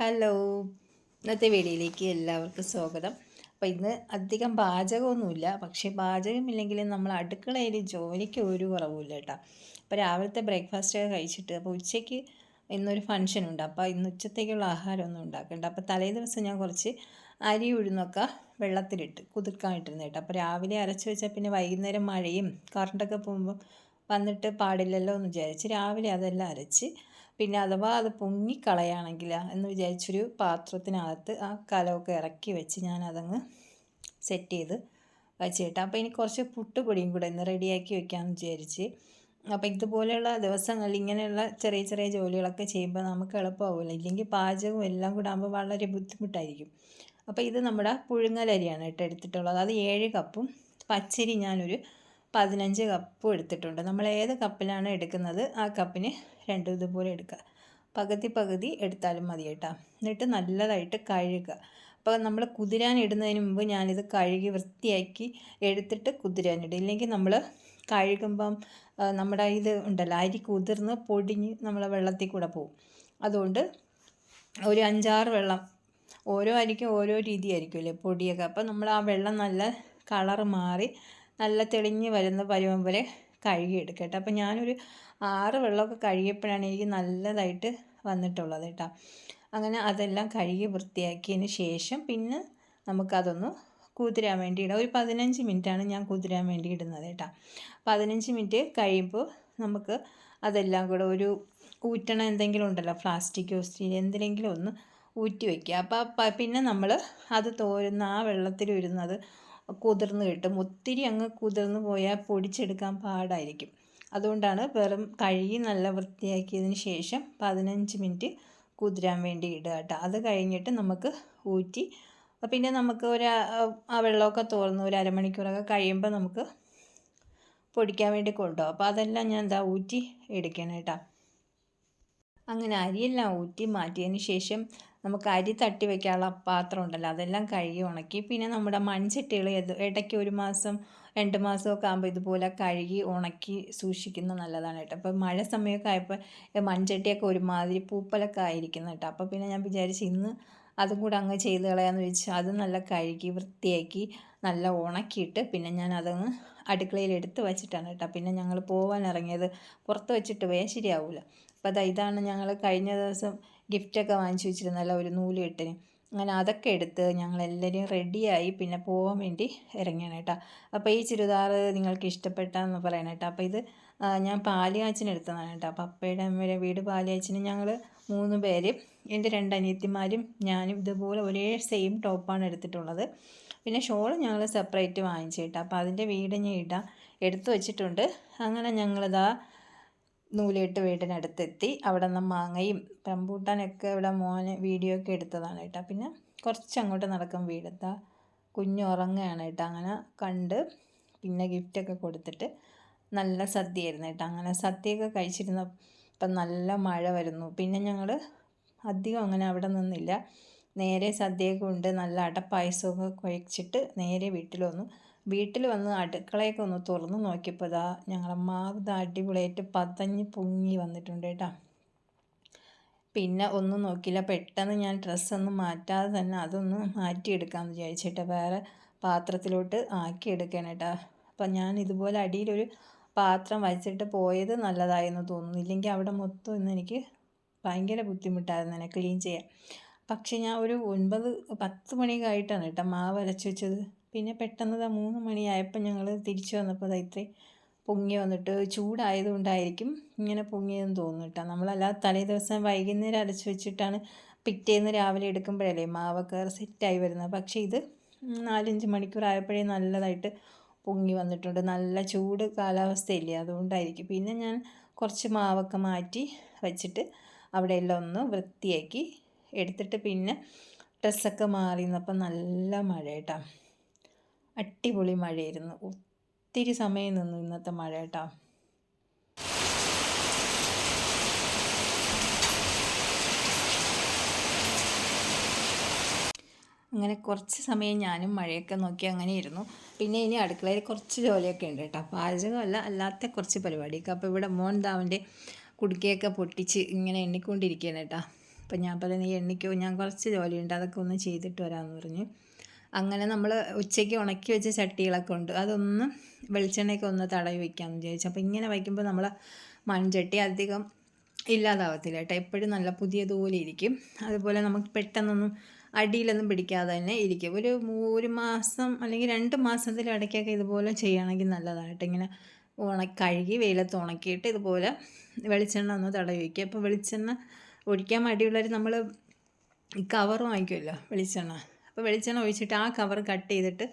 Hello. ഇന്നത്തെ വീഡിയോയിലേക്ക് എല്ലാവർക്കും സ്വാഗതം. അപ്പോൾ ഇന്ന് അധികം പാചകമൊന്നുമില്ല. പക്ഷേ പാചകമില്ലെങ്കിലും നമ്മൾ അടുക്കളയിൽ ജോലിക്ക് ഒരു കുറവുമില്ല കേട്ടോ. അപ്പോൾ രാവിലത്തെ ബ്രേക്ക്ഫാസ്റ്റ് ഒക്കെ കഴിച്ചിട്ട് അപ്പോൾ ഉച്ചയ്ക്ക് ഇന്നൊരു ഫംഗ്ഷൻ ഉണ്ട്. അപ്പോൾ ഇന്ന് ഉച്ചത്തേക്കുള്ള ആഹാരമൊന്നും ഉണ്ടാക്കണ്ട. അപ്പോൾ തലേ ദിവസം ഞാൻ കുറച്ച് അരി ഉഴുന്നൊക്കെ വെള്ളത്തിലിട്ട് കുതിർക്കാൻ ഇട്ടിരുന്നു കേട്ടോ. അപ്പോൾ രാവിലെ അരച്ച് വെച്ചാൽ പിന്നെ വൈകുന്നേരം മഴയും കറണ്ടൊക്കെ പോകുമ്പോൾ വന്നിട്ട് പാടില്ലല്ലോ എന്ന് വിചാരിച്ച് രാവിലെ അതെല്ലാം അരച്ച് പിന്നെ അഥവാ അത് പൊങ്ങിക്കളയാണെങ്കിൽ എന്ന് വിചാരിച്ചൊരു പാത്രത്തിനകത്ത് ആ കലമൊക്കെ ഇറക്കി വെച്ച് ഞാൻ അതങ്ങ് സെറ്റ് ചെയ്ത് വെച്ചിട്ട്. അപ്പോൾ ഇനി കുറച്ച് പുട്ടുപൊടിയും കൂടെ ഇന്ന് റെഡിയാക്കി വെക്കാമെന്ന് വിചാരിച്ച്. അപ്പോൾ ഇതുപോലെയുള്ള ദിവസങ്ങളിൽ ഇങ്ങനെയുള്ള ചെറിയ ചെറിയ ജോലികളൊക്കെ ചെയ്യുമ്പോൾ നമുക്ക് എളുപ്പമാവില്ല ഇല്ലെങ്കിൽ പാചകവും എല്ലാം കൂടെ ആകുമ്പോൾ വളരെ ബുദ്ധിമുട്ടായിരിക്കും. അപ്പോൾ ഇത് നമ്മുടെ പുഴുങ്ങലരിയാണ് കേട്ടോ എടുത്തിട്ടുള്ളത്. അത് ഏഴ് കപ്പും പച്ചരി ഞാനൊരു പതിനഞ്ച് കപ്പും എടുത്തിട്ടുണ്ട്. നമ്മൾ ഏത് കപ്പിലാണ് എടുക്കുന്നത്? ആ കപ്പിന് രണ്ടും ഇതുപോലെ എടുക്കുക പകുതി പകുതി എടുത്താലും മതി കേട്ടോ. എന്നിട്ട് നല്ലതായിട്ട് കഴുകുക. അപ്പോൾ നമ്മൾ കുതിരാൻ ഇടുന്നതിന് മുമ്പ് ഞാനിത് കഴുകി വൃത്തിയാക്കി എടുത്തിട്ട് കുതിരാനിടും ഇല്ലെങ്കിൽ നമ്മൾ കഴുകുമ്പം നമ്മുടെ ഇത് ഉണ്ടല്ലോ അരി കുതിർന്ന് പൊടിഞ്ഞ് നമ്മളെ വെള്ളത്തിൽ കൂടെ പോകും. അതുകൊണ്ട് ഒരു അഞ്ചാറ് വെള്ളം ഓരോ അരിക്കും ഓരോ രീതിയായിരിക്കുമല്ലേ പൊടിയൊക്കെ. അപ്പോൾ നമ്മൾ ആ വെള്ളം നല്ല കളർ മാറി നല്ല തെളിഞ്ഞ് വരുന്ന പരുവം വരെ കഴുകിയെടുക്കുക കേട്ടോ അപ്പോൾ ഞാനൊരു ആറ് വെള്ളമൊക്കെ കഴുകിയപ്പോഴാണ് എനിക്ക് നല്ലതായിട്ട് വന്നിട്ടുള്ളത് കേട്ടോ. അങ്ങനെ അതെല്ലാം കഴുകി വൃത്തിയാക്കിയതിന് ശേഷം പിന്നെ നമുക്കതൊന്ന് കുതിരാൻ വേണ്ടി ഇടാം. ഒരു പതിനഞ്ച് മിനിറ്റാണ് ഞാൻ കുതിരാൻ വേണ്ടി ഇടുന്നത് കേട്ടോ. പതിനഞ്ച് മിനിറ്റ് കഴിയുമ്പോൾ നമുക്ക് അതെല്ലാം കൂടെ ഒരു ഊറ്റണ എന്തെങ്കിലും ഉണ്ടല്ലോ പ്ലാസ്റ്റിക്കോ സ്റ്റീൽ എന്തിനെങ്കിലും ഒന്ന് ഊറ്റി വയ്ക്കുക അപ്പോൾ പിന്നെ നമ്മൾ അത് തോരുന്ന ആ വെള്ളത്തിൽ വരുന്നത് കുതിർന്ന് കിട്ടും. ഒത്തിരി അങ്ങ് കുതിർന്ന് പോയാൽ പൊടിച്ചെടുക്കാൻ പാടായിരിക്കും. അതുകൊണ്ടാണ് വെറും കഴുകി നല്ല വൃത്തിയാക്കിയതിന് ശേഷം പതിനഞ്ച് മിനിറ്റ് കുതിരാൻ വേണ്ടി ഇടുക കേട്ടോ. അത് കഴിഞ്ഞിട്ട് നമുക്ക് ഊറ്റി പിന്നെ നമുക്ക് ഒരു ആ വെള്ളമൊക്കെ തോർന്ന് ഒരു അരമണിക്കൂറൊക്കെ കഴിയുമ്പോൾ നമുക്ക് പൊടിക്കാൻ വേണ്ടി കൊണ്ടുപോകും അപ്പോൾ അതെല്ലാം ഞാൻ എന്താ ഊറ്റി എടുക്കണം കേട്ടോ. അങ്ങനെ അരിയെല്ലാം ഊറ്റി മാറ്റിയതിന് ശേഷം നമുക്ക് അരി തട്ടി വെക്കാനുള്ള പാത്രം ഉണ്ടല്ലോ അതെല്ലാം കഴുകി ഉണക്കി. പിന്നെ നമ്മുടെ മൺചട്ടികൾ ഇടയ്ക്ക് ഒരു മാസം രണ്ട് മാസമൊക്കെ ആകുമ്പോൾ ഇതുപോലെ കഴുകി ഉണക്കി സൂക്ഷിക്കുന്നത് നല്ലതാണ് കേട്ടോ. അപ്പോൾ മഴ സമയമൊക്കെ ആയപ്പോൾ മൺചട്ടിയൊക്കെ ഒരുമാതിരി പൂപ്പലൊക്കെ ആയിരിക്കുന്നു കേട്ടോ. അപ്പോൾ പിന്നെ ഞാൻ വിചാരിച്ചു ഇന്ന് അതും കൂടെ അങ്ങ് ചെയ്ത് കളയാമെന്ന് വെച്ചാൽ അത് നല്ല കഴുകി വൃത്തിയാക്കി നല്ല ഉണക്കിയിട്ട് പിന്നെ ഞാൻ അതങ്ങ് അടുക്കളയിൽ എടുത്ത് വച്ചിട്ടാണ് കേട്ടോ. പിന്നെ ഞങ്ങൾ പോകാൻ ഇറങ്ങിയത് പുറത്ത് വെച്ചിട്ട് പോയാൽ ശരിയാവില്ല അപ്പോൾ അതാ ഇതാണ് ഞങ്ങൾ കഴിഞ്ഞ ദിവസം ഗിഫ്റ്റൊക്കെ വാങ്ങിച്ചു വെച്ചിരുന്നല്ലോ ഒരു നൂൽ കെട്ടിന് അങ്ങനെ അതൊക്കെ എടുത്ത് ഞങ്ങളെല്ലാവരും റെഡിയായി പിന്നെ പോകാൻ വേണ്ടി ഇറങ്ങിയാണ് കേട്ടോ. അപ്പോൾ ഈ ചുരിദാർ നിങ്ങൾക്ക് ഇഷ്ടപ്പെട്ടെന്ന് പറയണം കേട്ടോ. അപ്പോൾ ഇത് ഞാൻ പാലിയാച്ചിന് എടുത്തതാണ് കേട്ടോ. അപ്പയുടെ അമ്മയുടെ വീട് പാലിയാച്ചിന് ഞങ്ങൾ മൂന്ന് പേര് എന്റെ രണ്ട് അനിയത്തിമാരും ഞാനും ഇതുപോലെ ഒരേ സെയിം ടോപ്പാണ് എടുത്തിട്ടുള്ളത്. പിന്നെ ഷോൾ ഞങ്ങൾ സെപ്പറേറ്റ് വാങ്ങിച്ചു കേട്ടോ. അപ്പോൾ അതിന്റെ വീട് ഞാൻ ഇടാം എടുത്തു വെച്ചിട്ടുണ്ട്. അങ്ങനെ ഞങ്ങളിതാ നൂലിട്ട് വീടിനടുത്തെത്തി. അവിടെ നിന്ന് മാങ്ങയും റംബൂട്ടാനൊക്കെ ഇവിടെ മോന് വീഡിയോ ഒക്കെ എടുത്തതാണ് കേട്ടോ. പിന്നെ കുറച്ച് അങ്ങോട്ട് നടക്കും വീടെത്താ കുഞ്ഞു ഉറങ്ങുകയാണ് കേട്ടോ. അങ്ങനെ കണ്ട് പിന്നെ ഗിഫ്റ്റൊക്കെ കൊടുത്തിട്ട് നല്ല സദ്യയായിരുന്നു കേട്ടോ. അങ്ങനെ സദ്യയൊക്കെ കഴിച്ചിരുന്ന ഇപ്പം നല്ല മഴ വരുന്നു. പിന്നെ ഞങ്ങൾ അധികം അങ്ങനെ അവിടെ നിന്നില്ല. നേരെ സദ്യയൊക്കെ ഉണ്ട്. നല്ല അടപ്പായസമൊക്കെ കഴിച്ചിട്ട് നേരെ വീട്ടിൽ വന്നു. വീട്ടിൽ വന്ന് അടുക്കളയൊക്കെ ഒന്ന് തുറന്ന് നോക്കിയപ്പോൾ ഇതാ ഞങ്ങളെ മാവ് ഇതാ അടിപൊളിയായിട്ട് പതഞ്ഞ് പൊങ്ങി വന്നിട്ടുണ്ട് കേട്ടോ. പിന്നെ ഒന്നും നോക്കിയില്ല. പെട്ടെന്ന് ഞാൻ ഡ്രസ്സൊന്നും മാറ്റാതെ തന്നെ അതൊന്ന് മാറ്റിയെടുക്കാമെന്ന് വിചാരിച്ചിട്ട് വേറെ പാത്രത്തിലോട്ട് ആക്കി എടുക്കണം കേട്ടോ. അപ്പം ഞാൻ ഇതുപോലെ അടിയിലൊരു പാത്രം വച്ചിട്ട് പോയത് നല്ലതായെന്ന് തോന്നുന്നു. ഇല്ലെങ്കിൽ അവിടെ മൊത്തം ഇന്ന് എനിക്ക് ഭയങ്കര ബുദ്ധിമുട്ടായിരുന്നു എന്നെ ക്ലീൻ ചെയ്യാൻ. പക്ഷേ ഞാൻ ഒരു ഒൻപത് പത്ത് മണിയൊക്കെ ആയിട്ടാണ് കേട്ടോ മാവ് അരച്ച് വെച്ചത്. പിന്നെ പെട്ടെന്ന് മൂന്ന് മണിയായപ്പോൾ ഞങ്ങൾ തിരിച്ചു വന്നപ്പോൾ ഇത്രേ പൊങ്ങി വന്നിട്ട് ചൂടായതുകൊണ്ടായിരിക്കും ഇങ്ങനെ പൊങ്ങിയതെന്ന് തോന്നുന്നു കേട്ടോ. നമ്മളല്ലാതെ തലേ ദിവസം വൈകുന്നേരം അരച്ച് വെച്ചിട്ടാണ് പിറ്റേന്ന് രാവിലെ എടുക്കുമ്പോഴല്ലേ മാവൊക്കെ സെറ്റായി വരുന്നത്. പക്ഷേ ഇത് നാലഞ്ച് മണിക്കൂർ ആയപ്പോഴേ നല്ലതായിട്ട് പൊങ്ങി വന്നിട്ടുണ്ട്. നല്ല ചൂട് കാലാവസ്ഥയില്ലേ അതുകൊണ്ടായിരിക്കും. പിന്നെ ഞാൻ കുറച്ച് മാവൊക്കെ മാറ്റി വെച്ചിട്ട് അവിടെ എല്ലാം ഒന്ന് വൃത്തിയാക്കി എടുത്തിട്ട് പിന്നെ ഡ്രസ്സൊക്കെ മാറി നിന്നപ്പോൾ നല്ല മഴ കേട്ടോ. അടിപൊളി മഴയായിരുന്നു. ഒത്തിരി സമയം നിന്നു ഇന്നത്തെ മഴ കേട്ടോ. അങ്ങനെ കുറച്ച് സമയം ഞാനും മഴയൊക്കെ നോക്കി അങ്ങനെ ഇരുന്നു. പിന്നെ ഇനി അടുക്കളയിൽ കുറച്ച് ജോലിയൊക്കെ ഉണ്ട് കേട്ടോ. പാചകമല്ല അല്ലാത്ത കുറച്ച് പരിപാടിയൊക്കെ. അപ്പോൾ ഇവിടെ മോൻ ദാവന്റെ കുടുക്കയൊക്കെ പൊട്ടിച്ച് ഇങ്ങനെ എണ്ണിക്കൊണ്ടിരിക്കുകയാണ് കേട്ടോ. അപ്പം ഞാൻ പറഞ്ഞ നീ എണ്ണിക്കോ ഞാൻ കുറച്ച് ജോലിയുണ്ട് അതൊക്കെ ഒന്ന് ചെയ്തിട്ട് വരാമെന്ന് പറഞ്ഞു. അങ്ങനെ നമ്മൾ ഉച്ചയ്ക്ക് ഉണക്കി വെച്ച ചട്ടികളൊക്കെ ഉണ്ട്. അതൊന്ന് വെളിച്ചെണ്ണയൊക്കെ ഒന്ന് തടവി വയ്ക്കാമെന്ന് വിചാരിച്ചു. അപ്പോൾ ഇങ്ങനെ വയ്ക്കുമ്പോൾ നമ്മൾ മൺചട്ടി അധികം ഇല്ലാതാവത്തില്ല കേട്ടോ. എപ്പോഴും നല്ല പുതിയതുപോലെ ഇരിക്കും. അതുപോലെ നമുക്ക് പെട്ടെന്നൊന്നും അടിയിലൊന്നും പിടിക്കാതെ തന്നെ ഇരിക്കും. ഒരു ഒരു മാസം അല്ലെങ്കിൽ രണ്ട് മാസത്തിൽ ഇടയ്ക്കൊക്കെ ഇതുപോലെ ചെയ്യുകയാണെങ്കിൽ നല്ലതാണ് കേട്ടോ. ഇങ്ങനെ ഉണ കഴുകി വെയിലത്ത് ഉണക്കിയിട്ട് ഇതുപോലെ വെളിച്ചെണ്ണ ഒന്ന് തടവി വയ്ക്കുക അപ്പോൾ വെളിച്ചെണ്ണ ഒഴിക്കാൻ മടിയുള്ളവർ നമ്മൾ കവർ വാങ്ങിക്കുമല്ലോ വെളിച്ചെണ്ണ. അപ്പോൾ വെളിച്ചെണ്ണ ഒഴിച്ചിട്ട് ആ കവർ കട്ട് ചെയ്തിട്ട്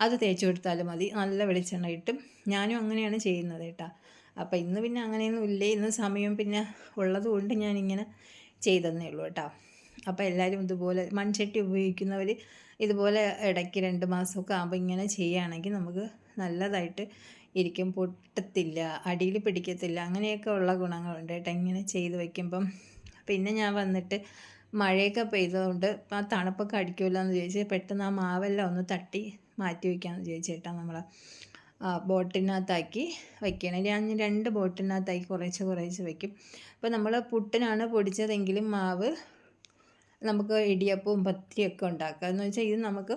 അത് തേച്ച് കൊടുത്താലും മതി. നല്ല വെളിച്ചെണ്ണ കിട്ടും. ഞാനും അങ്ങനെയാണ് ചെയ്യുന്നത് കേട്ടോ. അപ്പോൾ ഇന്ന് പിന്നെ അങ്ങനെയൊന്നും ഇല്ലേ? ഇന്ന് സമയം പിന്നെ ഉള്ളതുകൊണ്ട് ഞാനിങ്ങനെ ചെയ്തെന്നേ ഉള്ളൂ കേട്ടോ. അപ്പോൾ എല്ലാവരും ഇതുപോലെ മൺചട്ടി ഉപയോഗിക്കുന്നവർ ഇതുപോലെ ഇടയ്ക്ക് രണ്ട് മാസമൊക്കെ ആകുമ്പോൾ ഇങ്ങനെ ചെയ്യുകയാണെങ്കിൽ നമുക്ക് നല്ലതായിട്ട് ഇരിക്കും. പൊട്ടത്തില്ല അടിയിൽ പിടിക്കത്തില്ല. അങ്ങനെയൊക്കെ ഉള്ള ഗുണങ്ങളുണ്ട് കേട്ടോ. ഇങ്ങനെ ചെയ്ത് വയ്ക്കുമ്പം. പിന്നെ ഞാൻ വന്നിട്ട് മഴയൊക്കെ പെയ്തതുകൊണ്ട് ആ തണുപ്പൊക്കെ അടിക്കുമല്ലോ എന്ന് ചോദിച്ചാൽ പെട്ടെന്ന് ആ മാവെല്ലാം ഒന്ന് തട്ടി മാറ്റി വയ്ക്കാമെന്ന് ചോദിച്ചേട്ടാ നമ്മൾ ബോട്ടിനകത്താക്കി വയ്ക്കണം ഞാൻ രണ്ട് ബോട്ടിനകത്താക്കി കുറേശ്ശെ കുറേശ്ശെ വയ്ക്കും അപ്പോൾ നമ്മൾ പുട്ടിനാണ് പൊടിച്ചതെങ്കിലും മാവ് നമുക്ക് ഇടിയപ്പവും പത്തിരിയൊക്കെ ഉണ്ടാക്കാം. എന്ന് വെച്ചാൽ ഇത് നമുക്ക്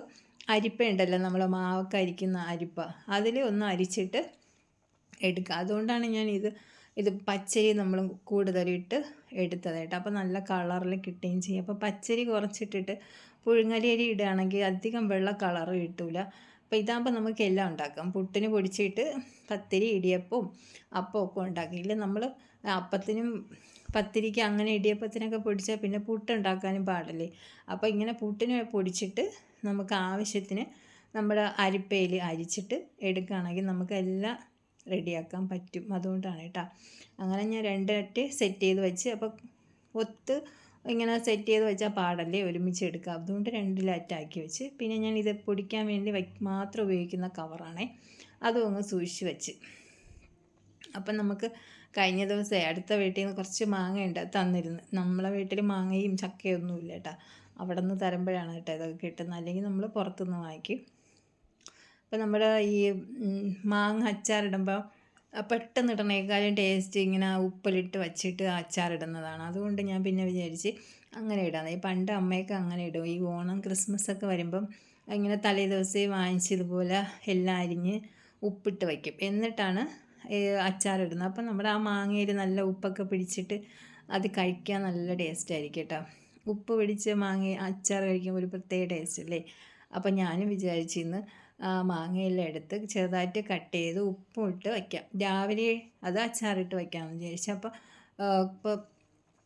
അരിപ്പ ഉണ്ടല്ലോ നമ്മൾ മാവൊക്കെ അരിക്കുന്ന അരിപ്പ. അതിൽ ഒന്ന് അരിച്ചിട്ട് എടുക്കുക അതുകൊണ്ടാണ് ഞാൻ ഇത് ഇത് പച്ചരി നമ്മൾ കൂടുതലിട്ട് എടുത്തത് കേട്ടോ. അപ്പോൾ നല്ല കളറിൽ കിട്ടുകയും ചെയ്യും. അപ്പോൾ പച്ചരി കുറച്ചിട്ടിട്ട് പുഴുങ്ങലി അരി ഇടുകയാണെങ്കിൽ അധികം വെള്ള കളർ കിട്ടില്ല അപ്പോൾ ഇതാകുമ്പോൾ നമുക്ക് എല്ലാം ഉണ്ടാക്കാം. പുട്ടിന് പൊടിച്ചിട്ട് പത്തിരി ഇടിയപ്പവും അപ്പം ഒക്കെ ഉണ്ടാക്കും. ഇല്ല നമ്മൾ അപ്പത്തിനും പത്തിരിക്ക് അങ്ങനെ ഇടിയപ്പത്തിനൊക്കെ പൊടിച്ചാൽ പിന്നെ പുട്ടുണ്ടാക്കാനും പാടില്ലേ. അപ്പോൾ ഇങ്ങനെ പുട്ടിന് പൊടിച്ചിട്ട് നമുക്ക് ആവശ്യത്തിന് നമ്മുടെ അരിപ്പയിൽ അരിച്ചിട്ട് എടുക്കുകയാണെങ്കിൽ നമുക്ക് എല്ലാം റെഡിയാക്കാൻ പറ്റും. അതുകൊണ്ടാണ് കേട്ടോ. അങ്ങനെ ഞാൻ രണ്ടിരട്ട് സെറ്റ് ചെയ്ത് വെച്ച് അപ്പോൾ ഒത്ത് ഇങ്ങനെ സെറ്റ് ചെയ്ത് വെച്ചാൽ പാടല്ലേ ഒരുമിച്ച് എടുക്കുക. അതുകൊണ്ട് രണ്ടിലാറ്റാക്കി വെച്ച്. പിന്നെ ഞാൻ ഇത് പൊടിക്കാൻ വേണ്ടി മാത്രം ഉപയോഗിക്കുന്ന കവറാണേ അതും അങ്ങ് സൂക്ഷിച്ച് വെച്ച്. അപ്പം നമുക്ക് കഴിഞ്ഞ ദിവസം അടുത്ത വീട്ടിൽ നിന്ന് കുറച്ച് മാങ്ങ ഉണ്ട് തന്നിരുന്നു. നമ്മളെ വീട്ടിൽ മാങ്ങയും ചക്കയൊന്നും ഇല്ല കേട്ടോ. അവിടെ നിന്ന് തരുമ്പോഴാണ് കേട്ടോ ഇതൊക്കെ കിട്ടുന്നത്. അല്ലെങ്കിൽ നമ്മൾ പുറത്തുനിന്ന് വാങ്ങിക്കും. അപ്പോൾ നമ്മുടെ ഈ മാങ്ങ അച്ചാറിടുമ്പോൾ പെട്ടെന്ന് ഇടണേക്കാളും ടേസ്റ്റ് ഇങ്ങനെ ഉപ്പിലിട്ട് വച്ചിട്ട് അച്ചാറിടുന്നതാണ്. അതുകൊണ്ട് ഞാൻ പിന്നെ വിചാരിച്ച് അങ്ങനെ ഇടാം ഈ പണ്ട് അമ്മയൊക്കെ അങ്ങനെ ഇടും. ഈ ഓണം ക്രിസ്മസ് ഒക്കെ വരുമ്പം ഇങ്ങനെ തലേ ദിവസം വാങ്ങിച്ചതുപോലെ എല്ലാം അരിഞ്ഞ് ഉപ്പിട്ട് വയ്ക്കും. എന്നിട്ടാണ് അച്ചാറിടുന്നത്. അപ്പം നമ്മുടെ ആ മാങ്ങയിൽ നല്ല ഉപ്പൊക്കെ പിടിച്ചിട്ട് അത് കഴിക്കാൻ നല്ല ടേസ്റ്റ് ആയിരിക്കും കേട്ടോ. ഉപ്പ് പിടിച്ച് മാങ്ങ അച്ചാർ കഴിക്കുമ്പോൾ ഒരു പ്രത്യേക ടേസ്റ്റ് അല്ലേ? അപ്പം ഞാനും വിചാരിച്ചിന്ന് മാങ്ങയെല്ലാം എടുത്ത് ചെറുതായിട്ട് കട്ട് ചെയ്ത് ഉപ്പും ഇട്ട് വയ്ക്കാം. രാവിലെ അത് അച്ചാറിട്ട് വയ്ക്കാമെന്ന് വിചാരിച്ചു. അപ്പോൾ ഇപ്പോൾ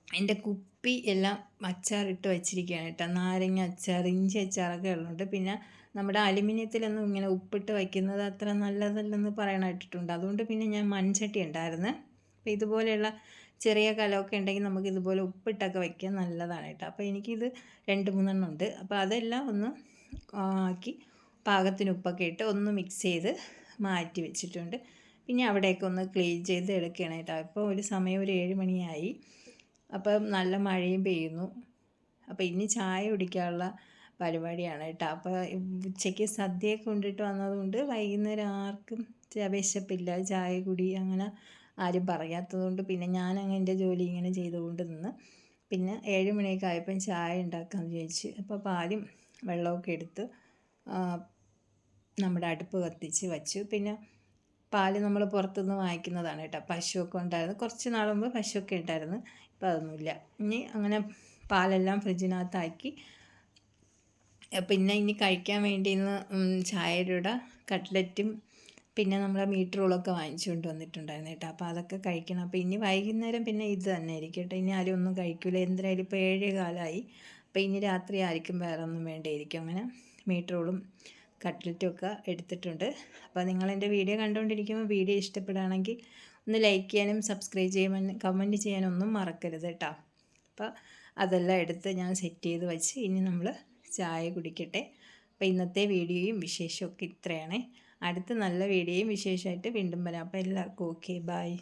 എന്റെ കുപ്പി എല്ലാം അച്ചാറിട്ട് വെച്ചിരിക്കുകയാണ് കേട്ടോ. നാരങ്ങ അച്ചാർ ഇഞ്ചി അച്ചാറൊക്കെ ഉള്ളുണ്ട് പിന്നെ നമ്മുടെ അലുമിനിയത്തിലൊന്നും ഇങ്ങനെ ഉപ്പിട്ട് വയ്ക്കുന്നത് അത്ര നല്ലതല്ലെന്ന് പറയണായിട്ടുണ്ട് അതുകൊണ്ട് പിന്നെ ഞാൻ മൺചട്ടി ഉണ്ടായിരുന്നു. അപ്പോൾ ഇതുപോലെയുള്ള ചെറിയ കലമൊക്കെ ഉണ്ടെങ്കിൽ നമുക്ക് ഇതുപോലെ ഉപ്പിട്ടൊക്കെ വയ്ക്കാൻ നല്ലതാണ് കേട്ടോ. അപ്പോൾ എനിക്കിത് രണ്ട് മൂന്നെണ്ണം ഉണ്ട്. അപ്പോൾ അതെല്ലാം ഒന്ന് ആക്കി പാകത്തിന് ഉപ്പൊക്കെ ഇട്ട് ഒന്ന് മിക്സ് ചെയ്ത് മാറ്റി വെച്ചിട്ടുണ്ട്. പിന്നെ അവിടെയൊക്കെ ഒന്ന് ക്ലീൻ ചെയ്ത് എടുക്കണം കേട്ടോ. ഇപ്പോൾ ഒരു സമയം ഒരു ഏഴ് മണിയായി. അപ്പം നല്ല മഴയും പെയ്യുന്നു. അപ്പോൾ ഇനി ചായ കുടിക്കാനുള്ള പരിപാടിയാണ് കേട്ടോ. അപ്പോൾ ഉച്ചയ്ക്ക് സദ്യയൊക്കെ കൊണ്ടിട്ട് വന്നതുകൊണ്ട് വൈകുന്നേരം ആർക്കും വിശപ്പില്ല. ചായ കുടി അങ്ങനെ ആരും പറയാത്തതുകൊണ്ട് പിന്നെ ഞാനങ്ങ് എന്റെ ജോലി ഇങ്ങനെ ചെയ്തുകൊണ്ട് നിന്ന് പിന്നെ ഏഴ് മണിയൊക്കെ ആയപ്പം ചായ ഉണ്ടാക്കാമെന്ന് ചോദിച്ച് അപ്പോൾ പാലും വെള്ളമൊക്കെ എടുത്ത് നമ്മുടെ അടുപ്പ് കത്തിച്ച് വച്ചു. പിന്നെ പാൽ നമ്മൾ പുറത്തുനിന്ന് വാങ്ങിക്കുന്നതാണ് കേട്ടോ. പശുവൊക്കെ ഉണ്ടായിരുന്നു. കുറച്ച് നാൾ മുമ്പ് പശുവൊക്കെ ഉണ്ടായിരുന്നു. ഇപ്പോൾ അതൊന്നുമില്ല. ഇനി അങ്ങനെ പാലെല്ലാം ഫ്രിഡ്ജിനകത്താക്കി. പിന്നെ ഇനി കഴിക്കാൻ വേണ്ടി ഇന്ന് ചായയുടെ കട്ട്ലറ്റും പിന്നെ നമ്മൾ മീറ്റ് റോളൊക്കെ വാങ്ങിച്ചുകൊണ്ട് വന്നിട്ടുണ്ടായിരുന്നു കേട്ടോ. അപ്പോൾ അതൊക്കെ കഴിക്കണം. അപ്പോൾ ഇനി വൈകുന്നേരം പിന്നെ ഇത് തന്നെ ആയിരിക്കും കേട്ടോ. ഇനി ആരും ഒന്നും കഴിക്കില്ല എന്തായാലും ഇപ്പോൾ ഏഴ് കാലമായി അപ്പോൾ ഇനി രാത്രി ആയിരിക്കും വേറെ ഒന്നും വേണ്ടിയിരിക്കും. അങ്ങനെ മീറ്റ് റോളും കട്ട്ലറ്റും ഒക്കെ എടുത്തിട്ടുണ്ട്. അപ്പോൾ നിങ്ങൾ എന്റെ വീഡിയോ കണ്ടുകൊണ്ടിരിക്കുമ്പോൾ വീഡിയോ ഇഷ്ടപ്പെടുകയാണെങ്കിൽ ഒന്ന് ലൈക്ക് ചെയ്യാനും സബ്സ്ക്രൈബ് ചെയ്യാനും കമന്റ് ചെയ്യാനും ഒന്നും മറക്കരുത് കേട്ടോ. അപ്പോൾ അതെല്ലാം എടുത്ത് ഞാൻ സെറ്റ് ചെയ്ത് വെച്ച് ഇനി നമ്മൾ ചായ കുടിക്കട്ടെ. അപ്പോൾ ഇന്നത്തെ വീഡിയോയും വിശേഷമൊക്കെ ഇത്രയാണ്. അടുത്ത നല്ല വീഡിയോയും വിശേഷമായിട്ട് വീണ്ടും വരാം. അപ്പോൾ എല്ലാവർക്കും ഓക്കെ ബായ്